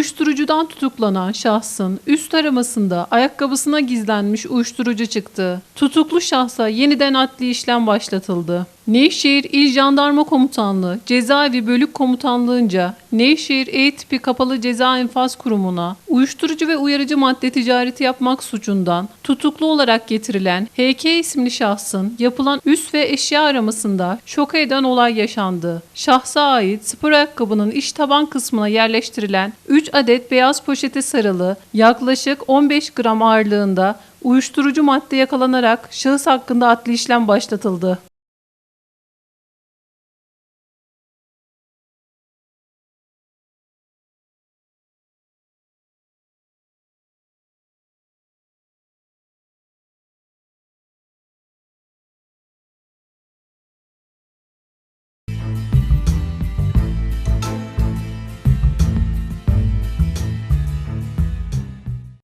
Uyuşturucudan tutuklanan şahsın üst aramasında ayakkabısına gizlenmiş uyuşturucu çıktı. Tutuklu şahsa yeniden adli işlem başlatıldı. Nevşehir İl Jandarma Komutanlığı Cezaevi Bölük Komutanlığınca Nevşehir E tipi kapalı ceza infaz kurumuna uyuşturucu ve uyarıcı madde ticareti yapmak suçundan tutuklu olarak getirilen HK isimli şahsın yapılan üs ve eşya aramasında şoka eden olay yaşandı. Şahsa ait spor ayakkabının iç taban kısmına yerleştirilen 3 adet beyaz poşete sarılı yaklaşık 15 gram ağırlığında uyuşturucu madde yakalanarak şahıs hakkında adli işlem başlatıldı.